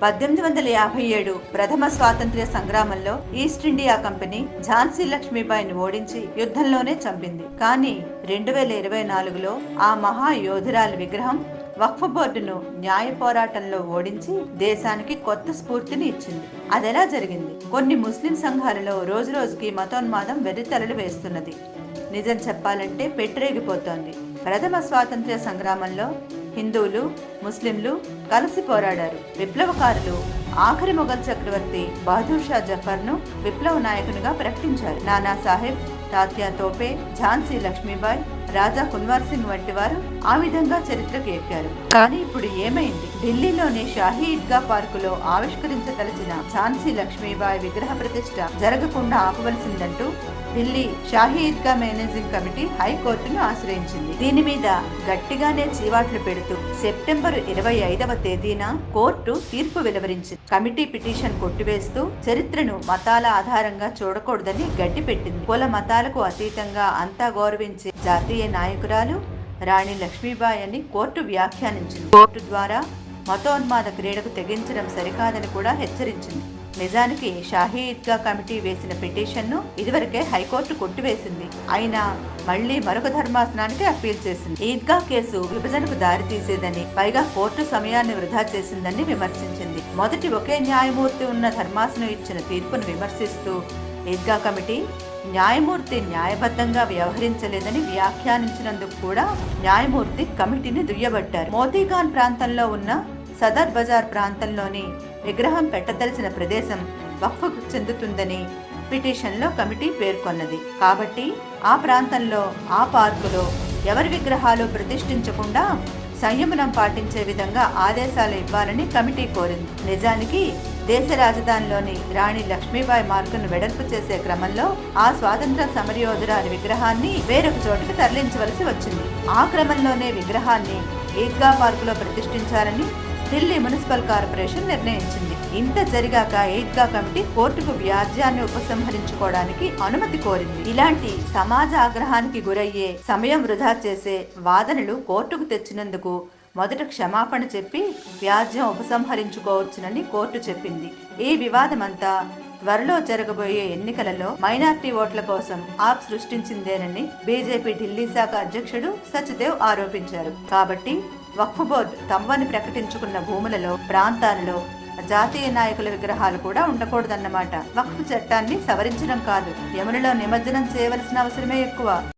పద్దెనిమిది వందల యాభై ఏడు ప్రథమ స్వాతంత్ర్య సంగ్రామంలో ఈస్ట్ ఇండియా కంపెనీ ఝాన్సీ లక్ష్మీబాయిని ఓడించి యుద్ధంలోనే చంపింది. కానీ రెండు వేల ఇరవై నాలుగులో ఆ మహా యోధురాలి విగ్రహం వక్ఫ్ బోర్డును న్యాయ పోరాటంలో ఓడించి దేశానికి కొత్త స్ఫూర్తిని ఇచ్చింది. అదెలా జరిగింది? కొన్ని ముస్లిం సంఘాలలో రోజు రోజుకి మతోన్మాదం వెర్రితలలు వేస్తున్నది. నిజం చెప్పాలంటే పెట్టరేగిపోతోంది ప్రథమ స్వాతంత్ర్య సంగ్రామంలో హిందువులు ముస్లింలు కలిసి పోరాడారు. విప్లవకారులు ఆఖరి మొఘల్ చక్రవర్తి బహదూర్ షా జఫర్ను విప్లవ నాయకునిగా ప్రకటించారు. నానా సాహెబ్ తాత్యా తోపే ఝాన్సీ లక్ష్మీబాయి రాజా కున్వార్ సింగ్ వంటి వారు ఆ విధంగా చరిత్రకు ఎక్కారు. కానీ ఇప్పుడు ఏమైంది? ఢిల్లీలోని షాహీ ఈద్గా పార్కులో ఆవిష్కరించదలిచిన ఝాన్సీ లక్ష్మీబాయి విగ్రహ ప్రతిష్ట జరగకుండా ఆపవలసిందంటూ ఢిల్లీ షాహీ ఈద్గా మేనేజింగ్ కమిటీ హైకోర్టును ఆశ్రయించింది. దీని మీద గట్టిగానే చీవాట్లు పెడుతూ సెప్టెంబర్ ఇరవై ఐదవ తేదీన కోర్టు తీర్పు వెలువరించింది. కమిటీ పిటిషన్ కొట్టివేస్తూ చరిత్రను మతాల ఆధారంగా చూడకూడదని గట్టిపెట్టింది. కుల మతాలకు అతీతంగా అంతా గౌరవించే జాతీయ నాయకురాలు రాణి లక్ష్మీబాయి అని కోర్టు వ్యాఖ్యానించింది. కోర్టు ద్వారా మతోన్మాద క్రీడకు తెగించడం సరికాదని కూడా హెచ్చరించింది. నిజానికి షాహీ ఈద్గా కమిటీ వేసిన పిటిషన్ను ఇదివరకే హైకోర్టు కొట్టివేసింది. అయినా మళ్ళీ మరొక ధర్మాసనానికి అప్పీల్ చేసింది. ఈద్గా కేసు విభజనకు దారితీసేదని పైగా కోర్టు సమయాన్ని వృధా చేసిందని విమర్శించింది. మొదటి ఒకే న్యాయమూర్తి ఉన్న ధర్మాసనం ఇచ్చిన తీర్పును విమర్శిస్తూ ఈద్గా కమిటీ న్యాయమూర్తి న్యాయబద్ధంగా వ్యవహరించలేదని వ్యాఖ్యానించినందుకు కూడా న్యాయమూర్తి కమిటీని దుయ్యబట్టారు. మోతీఖాన్ ప్రాంతంలో ఉన్న సదర్ బజార్ ప్రాంతంలోని విగ్రహం పెట్టదలిచిన ప్రదేశం వక్ఫ్కు చెందుతుందని పిటిషన్లో కమిటీ పేర్కొన్నది. కాబట్టి ఆ ప్రాంతంలో ఆ పార్కులో ఎవరి విగ్రహాలు ప్రతిష్ఠించకుండా సంయమనం పాటించే విధంగా ఆదేశాలు ఇవ్వాలని కమిటీ కోరింది. నిజానికి దేశ రాజధానిలోని రాణి లక్ష్మీబాయి మార్కును వెడల్పు చేసే క్రమంలో ఆ స్వాతంత్ర సమరయోధురాలి విగ్రహాన్ని వేరొక చోటుకు తరలించవలసి వచ్చింది. ఆ క్రమంలోనే విగ్రహాన్ని ఈద్గా పార్కులో ప్రతిష్ఠించాలని ఢిల్లీ మున్సిపల్ కార్పొరేషన్ నిర్ణయించింది. ఇంత జరిగాక ఈద్గా కమిటీ కోర్టుకు వ్యాజ్యాన్ని ఉపసంహరించుకోవడానికి అనుమతి కోరింది. ఇలాంటి సమాజ ఆగ్రహానికి గురయ్యే సమయం వృధా చేసే వాదనలు కోర్టుకు తెచ్చినందుకు మొదట క్షమాపణ చెప్పి వ్యాజ్యం ఉపసంహరించుకోవచ్చునని కోర్టు చెప్పింది. ఈ వివాదమంతా త్వరలో జరగబోయే ఎన్నికలలో మైనార్టీ ఓట్ల కోసం ఆప్ సృష్టించిందేనని బీజేపీ ఢిల్లీ శాఖ అధ్యక్షుడు సచ్దేవ్ ఆరోపించారు. కాబట్టి వక్ఫ్ బోర్డు తవ్వని ప్రకటించుకున్న భూములలో ప్రాంతాలలో జాతీయ నాయకుల విగ్రహాలు కూడా ఉండకూడదన్నమాట. వక్ఫ్ చట్టాన్ని సవరించడం కాదు యమునలో నిమజ్జనం చేయవలసిన అవసరమే ఎక్కువ.